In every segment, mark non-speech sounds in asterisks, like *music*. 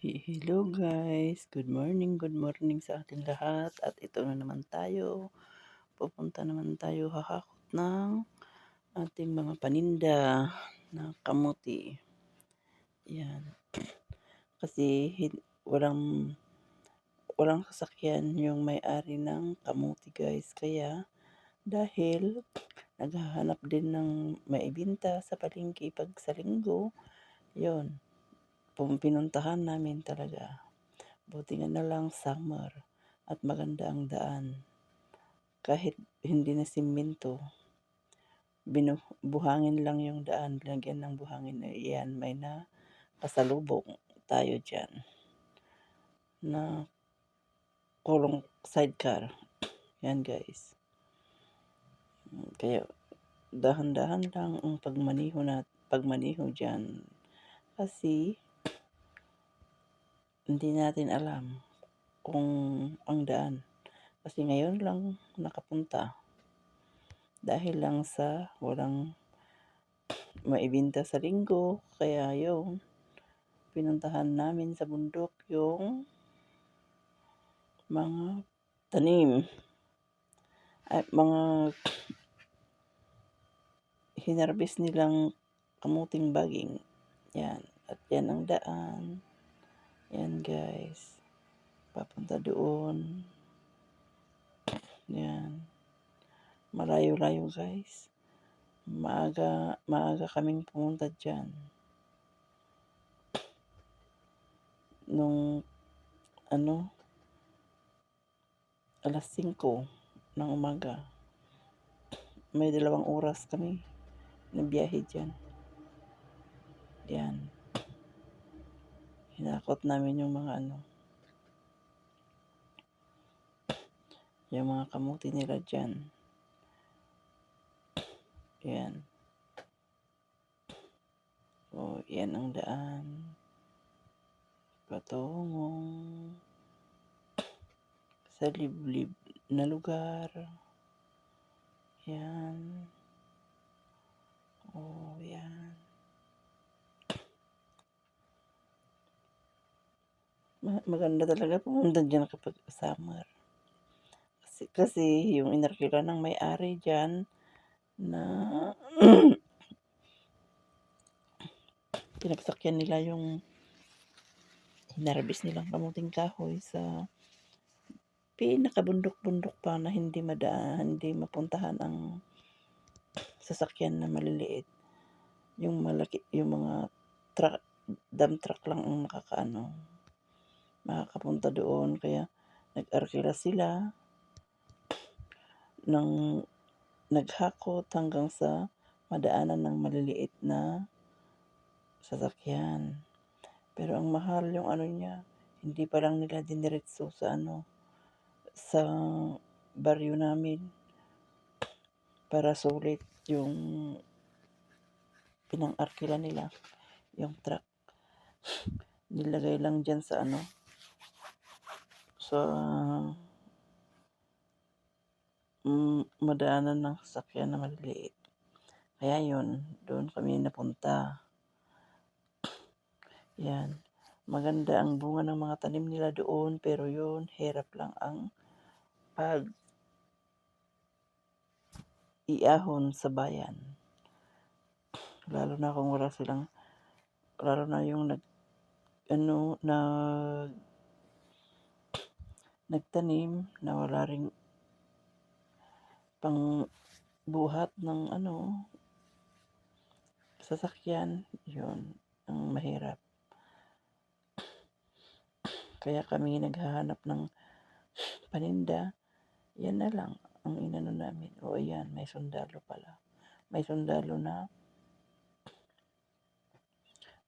*laughs* Hello guys, good morning, good morning sa ating lahat at ito na naman tayo. Pupunta naman tayo hahakot ng ating mga paninda na kamuti. Yan. *clears throat* Kasi walang walang sasakyan yung may-ari ng kamuti guys. Kaya dahil naghahanap din ng maibinta sa palengke pag sa linggo, yon pinuntahan namin talaga. Buti nga na lang summer at maganda ang daan. Kahit hindi na simento, binuhangin lang yung daan, lagyan ng buhangin. Iyan, may na kasalubong tayo dyan na kulong sidecar. Yan guys. Kaya dahan-dahan lang ang pagmaniho na pagmaniho dyan. Kasi hindi natin alam kung ang daan. Kasi ngayon lang nakapunta. Dahil lang sa walang maibinta sa linggo. Kaya yung pinuntahan namin sa bundok yung mga tanim. At mga hinarbis nilang kamuting baging. Yan. At yan ang daan. Yan guys. Papunta doon. Yan. Malayo-layo guys. Maaga, maaga kaming pumunta dyan. Nung ano, alas 5 ng umaga. May dalawang oras kami na biyahe dyan. Yan hinakot namin yung mga ano yung mga kamuti nila dyan. Yan. O yan ang daan. Patungong sa liblib na lugar. Yan. Oh maganda talaga pumunta dyan kapag summer. Kasi, kasi yung inarkila ng may-ari dyan na *clears throat* pinagsakyan nila yung hinarbis nilang kamuting kahoy sa pinakabundok-bundok pa na hindi madaan, hindi mapuntahan ang sasakyan na maliliit. Yung malaki, yung mga truck, dump truck lang ang makakaano, makakapunta doon. Kaya nag-arkila sila ng naghakot hanggang sa madaanan ng maliliit na sasakyan. Pero ang mahal yung ano niya, hindi pa lang nila diniretso sa ano, sa baryo namin para sulit yung pinang-arkila nila, yung truck. Nilagay lang dyan sa ano, sa um, madaanan ng sasakyan na maliliit. Kaya yun, doon kami napunta. *clears throat* Yan. Maganda ang bunga ng mga tanim nila doon, pero yun, hirap lang ang pag iahon sa bayan. *clears throat* Lalo na kung wala silang, lalo na yung nag, ano, nag, nagtanim na wala ring pang buhat ng ano sasakyan yun ang mahirap. *clears throat* Kaya kami naghahanap ng paninda yan na lang ang inano namin. O ayan may sundalo pala. May sundalo na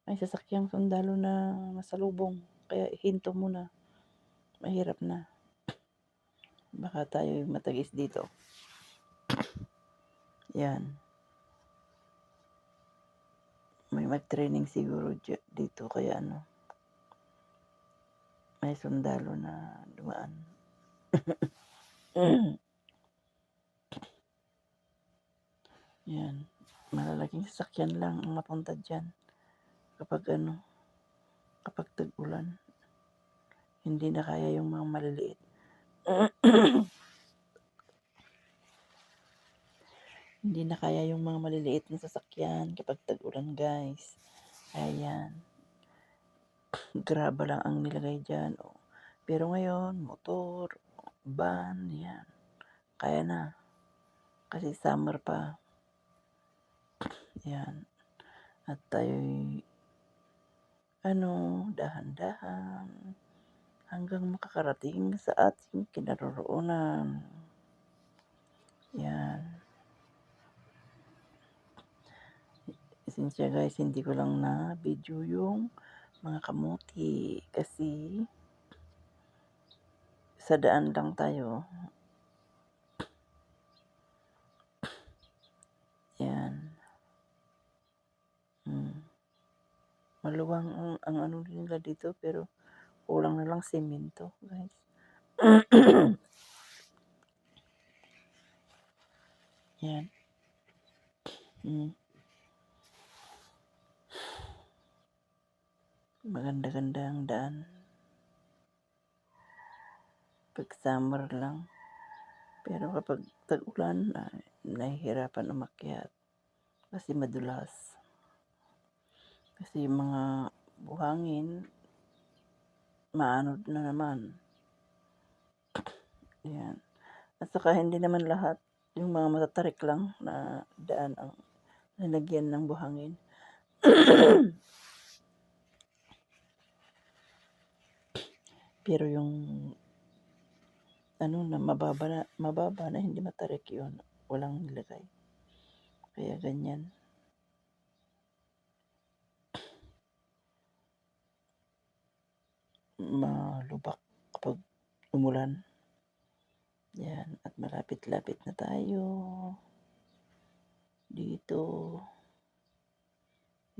may sasakyang sundalo na masalubong kaya hinto muna. Mahirap na baka tayo matagis dito yan may mag-training siguro dito kaya ano may sundalo na dumaan *coughs* yan malalaking sasakyan lang ang mapunta dyan kapag ano kapag tag-ulan. Hindi na kaya yung mga maliliit. *clears throat* Hindi na kaya yung mga maliliit na sasakyan kapag tag-ulan guys. Ayan. *clears throat* Graba lang ang nilagay dyan. Oh. Pero ngayon, motor, van, yan. Kaya na. Kasi summer pa. *clears throat* Yan. At tayo'y ano, dahan-dahan hanggang makakarating sa ating kinaroroonan. Yan. Sinsya guys, hindi ko lang na video yung mga kamuti kasi sa daan lang tayo. Yan. Hmm. Maluwang ang, ang ano nila dito pero kulang na lang semento guys. *clears throat* Yan. Hmm. Maganda-ganda ang daan. Pag summer lang. Pero kapag tag-ulan, ay, nahihirapan umakyat. Kasi madulas. Kasi yung mga buhangin, maanod na naman. Yan. At saka hindi naman lahat, yung mga matatarik lang na daan ang nalagyan ng buhangin. *coughs* Pero yung ano na mababa na, mababa na hindi matarik yun. Walang nilagay. Kaya ganyan. Malubak kapag umulan. Yan. At malapit-lapit na tayo. Dito.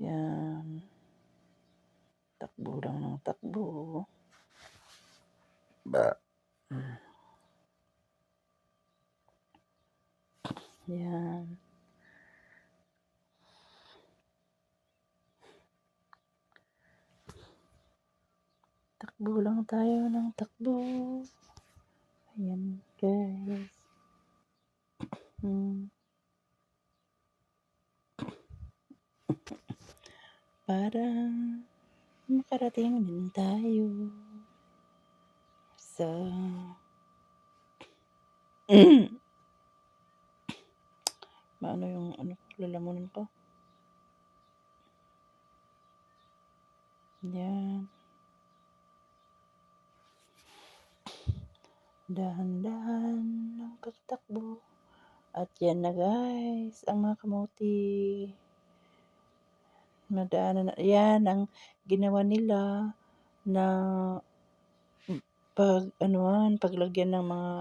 Yan. Takbo lang ng takbo. Ba. Hmm. Yan. Takbo lang tayo ng takbo. Ayan guys. Hmm. Para makarating din tayo sa *clears throat* Maano yung ano, lalamunan ko. Yan. Dahan-dahan ng pagtakbo. At yan na guys, ang mga kamuti. Nadaanan na, yan ang ginawa nila na pag anuan, paglagyan ng mga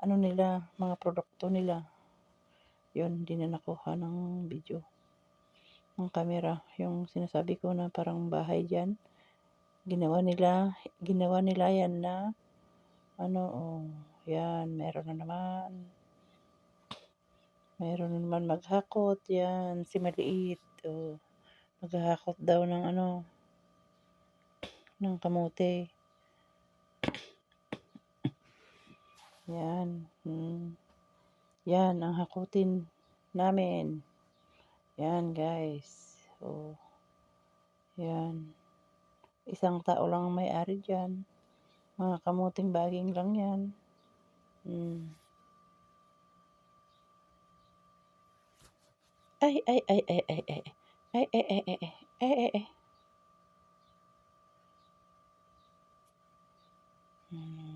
ano nila, mga produkto nila. Yun, hindi na nakuha ng video ng camera. Yung sinasabi ko na parang bahay dyan. Ginawa nila, ginawa nila yan na ano, oh, yan, meron na naman. Meron na naman maghakot, yan, si maliit, oh, maghahakot daw ng ano, ng kamote. Yan, hmm. Yan, ang hakutin namin. Yan, guys. Oh, yan. Isang tao lang may-ari dyan. Mga kamuting baging lang yan. Hmm. Ay, ay, ay, ay, ay, ay. Ay, ay, ay, ay, ay, ay, ay, ay. Hmm.